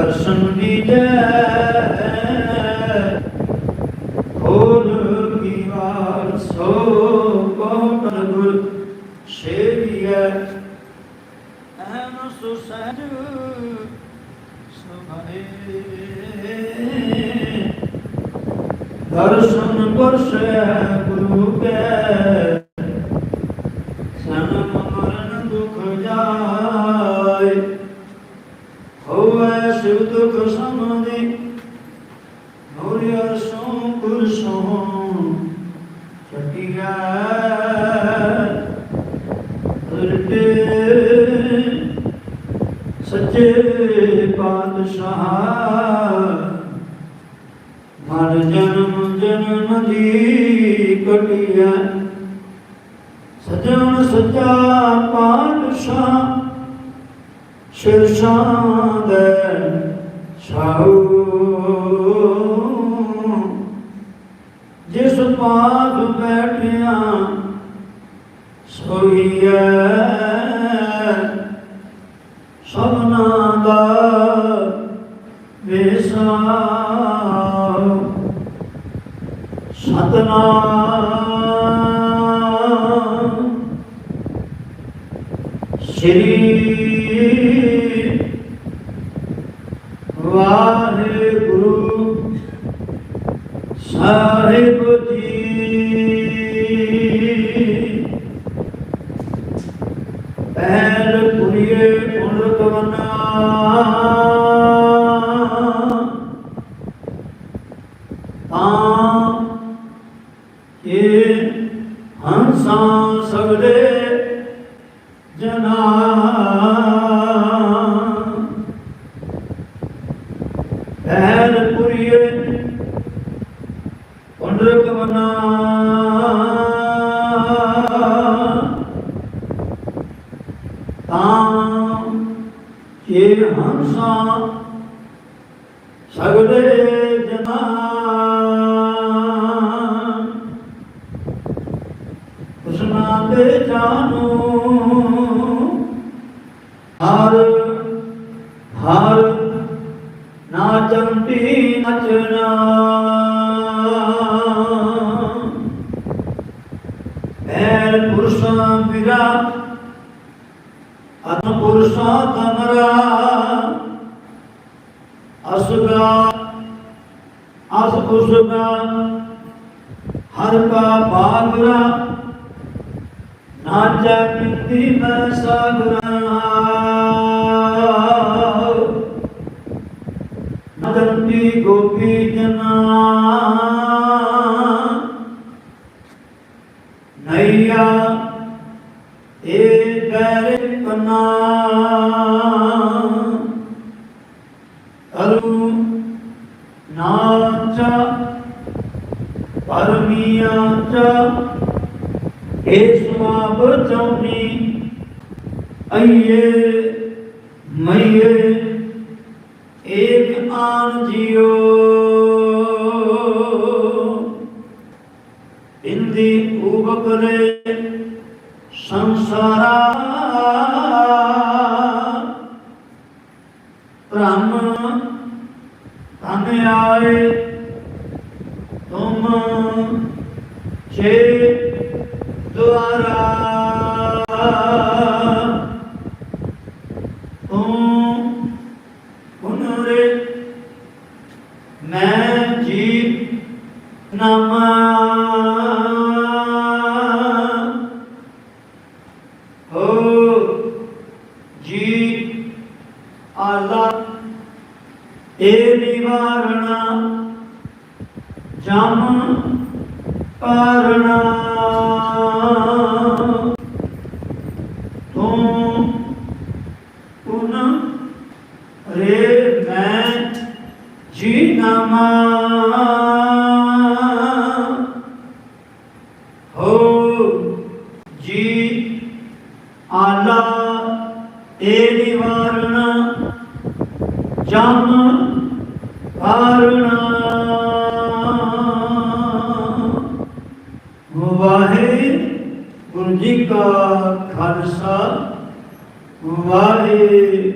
ਦਰਸ਼ਨ ਦੀਜੈ ਖੋਲ ਕੀ ਵਾਰ ਸੋ ਕੋਟਨ ਗੁਰ ਸ਼ੇਰੀਐ ਐਨ ਸੁਸਜ ਸੁਭਾਏ। ਦਰਸ਼ਨ ਪਰਸੈ ਗੁਰੂ ਕੈ। ਸੱਚੇ ਪਾਤਸ਼ਾਹ ਮਰ ਜਨਮ ਜਨਮ ਦੀ ਕਟਿਆ ਸਜਣ ਸੱਚਾ ਪਾਤਸ਼ਾਹ ਸ਼ਿਰਸ਼ਾਂ ਦੇ ਛਾਉ ਜਿਸ ਪਾਦ ਬੈਠਿਆ ਸੋਈਐ ਸਭਨਾ ਦਾ ਵੇਸਾ ਸਤਨਾਮ ਸ਼੍ਰੀ ਵਾਹਿਗੁਰੂ। ਸਾਹਿਬ ਜੀ। ਪਹਿਲ ਪੁਰੀਏ ਪੁਰਤਵਨਾ ਤਾਂ ਇਹ ਹੰਸਾਂ ਸਗਲੇ ਜਨਾ। ਪਹਿਲ ਪੁਰੀਏ ਪੁੰਡਰਕਵਨਾ ਤਾਂ ਇਹ ਹੰਸਾਂ ਸਗਲੇ ਜਨਾ। ਉਸਨਾ ਤੇ ਜਾਨੂ ਹਰ ਹਰ ਨਾਚੰਤੀ ਨਚਨਾ ਐਲ ਪੁਰਸ਼ਾਂ ਵਿਰਾ ਅਨ ਪੁਰਸ਼ਾਂ ਤਮਰਾ ਅਸਗਾ ਅਸ ਉਸਗਾ ਹਰ ਕਾ ਬਾਗਰਾ ਨਾਚਾ ਪਿੰਦੀ ਮੈਂ ਸਾਗਰਾ ਨਦੰਤੀ ਨਈਆ, ਏ ਬੈਰੇ ਕਨਾ ਅਰੂ ਨਾਚਾ, ਪਰਮੀਆਂ ਚਾ ਏਸਵਾ ਬਚਉਨੀ ਅਈਏ, ਮਈਏ, ਏਕ ਆਨ ਜਿਓ ਇੰਦੀ ਉਬਕਲੇ ਸੰਸਾਰਾ ਭ੍ਰਮ ਤਨ ਆਏ ਤੁਮ ਛੇ ਦੁਆਰਾ ਤੂੰ ਪੁਨਰੇ ਮੈਂ ਜੀ ਨਾਮਾ ਜੀ ਆਲਾ ਏ ਨਿਵਾਰਣਾ ਜਮ ਕਰਣਾ ਤੂੰ ਪੁਨ ਰੇ ਮੈਂ ਜੀ ਨਾਮਾ ਹੋ ਜੀ ਆਲਾ ਇਹ ਨਿਵਾਰਣਾ ਜਮ ਹਾਰਣਾ ਵਾਹੇ ਗੁਰੂ ਜੀ ਕਾ ਖਾਲਸਾ ਵਾਹੇ